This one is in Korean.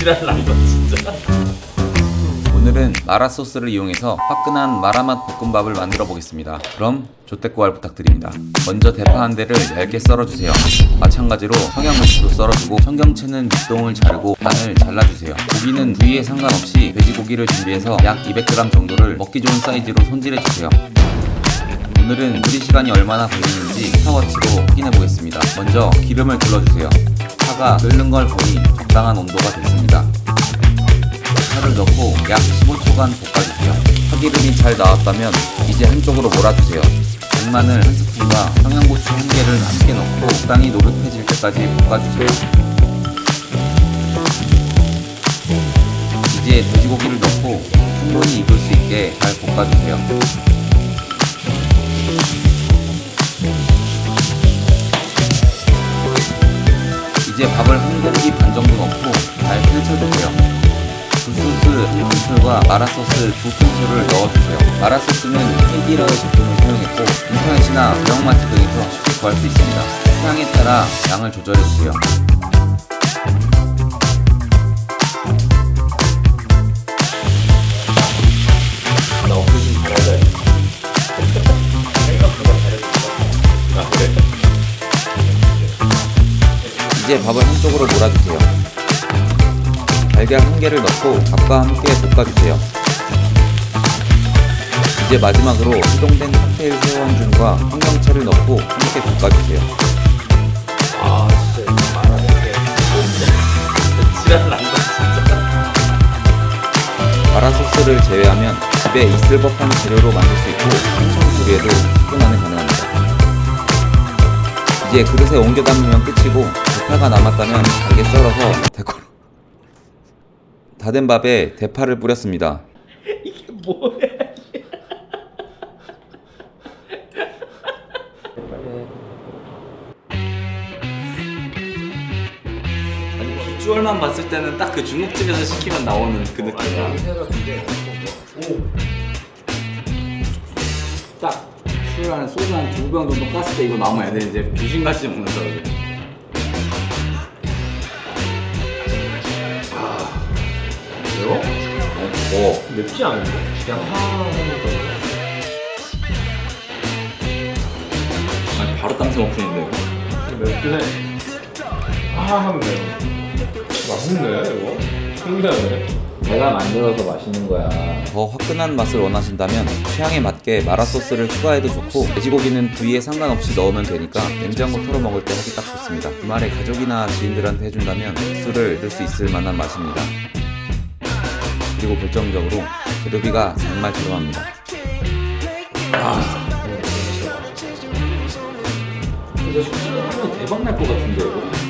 지랄 난거 진짜. 오늘은 마라 소스를 이용해서 화끈한 마라맛 볶음밥을 만들어 보겠습니다. 그럼 조태꼬알 부탁드립니다. 먼저 대파 한 대를 얇게 썰어주세요. 마찬가지로 청양고추도 썰어주고 청경채는 밑동을 자르고 반을 잘라주세요. 고기는 부위에 상관없이 돼지고기를 준비해서 약 200g 정도를 먹기 좋은 사이즈로 손질해주세요. 오늘은 요리 시간이 얼마나 걸리는지 스타워치로 확인해 보겠습니다. 먼저 기름을 둘러주세요. 파가 끓는 걸 보니 적당한 온도가 됐습니다. 파를 넣고 약 15초간 볶아주세요. 파기름이 잘 나왔다면 이제 한쪽으로 몰아주세요. 백마늘 한 스푼과 청양고추 한 개를 함께 넣고 적당히 노릇해질 때까지 볶아주세요. 이제 돼지고기를 넣고 충분히 익을 수 있게 잘 볶아주세요. 이제 밥을 한 공기 반 정도 넣고 잘 펼쳐주세요. 굴소스 한 큰술과 마라소스 두 큰술을 넣어주세요. 마라소스는 KD라의 제품을 사용했고 인터넷이나 대형마트 등에서 쉽게 구할 수 있습니다. 취향에 따라 양을 조절해주세요. 나 어플 좀 잘하자. 생각보다 잘해준다. 아 그래? 이제 밥을 한쪽으로 몰아주세요. 달걀 한 개를 넣고 밥과 함께 볶아주세요. 이제 마지막으로 해동된 칵테일 새우 한 줌과 청경채를 넣고 함께 볶아주세요. 아 진짜 말하는 게 진짜 지랄 난거 진짜. 마라 소스를 제외하면 집에 있을 법한 재료로 만들 수 있고 생선 조리에도 10분 안에 가능합니다. 이제 그릇에 옮겨 담으면 끝이고 대파가 남았다면 잘게 썰어서 데코로 다 된 밥에 대파를 뿌렸습니다. 이게 뭐야? 아니 비주얼만 봤을 때는 딱 그 중국집에서 시키면 나오는 그 느낌이야. 냄새가 굉장히 딱술 한 소주 한 두 병 정도 깠을 때 이거 나오면 애들이 이제 귀신같이 먹는다 그 래. 매워? 오. 맵지 않은데? 그냥 거. 아니 바로 땅생 오픈인데 이거. 맵긴 해. 하하하면 매워. 맛있네 이거. 신기하네. 내가 만들어서 맛있는 거야. 더 화끈한 맛을 원하신다면 취향에 맞게 마라 소스를 추가해도 좋고 돼지고기는 부위에 상관없이 넣으면 되니까 냉장고 털어 먹을 때 하기 딱 좋습니다. 주말에 가족이나 지인들한테 해준다면 술을 넣을 수 있을 만한 맛입니다. 그리고 결정적으로 재료비가 정말 저렴합니다. 진짜 술집에 하면 대박 날 것 같은데 이거.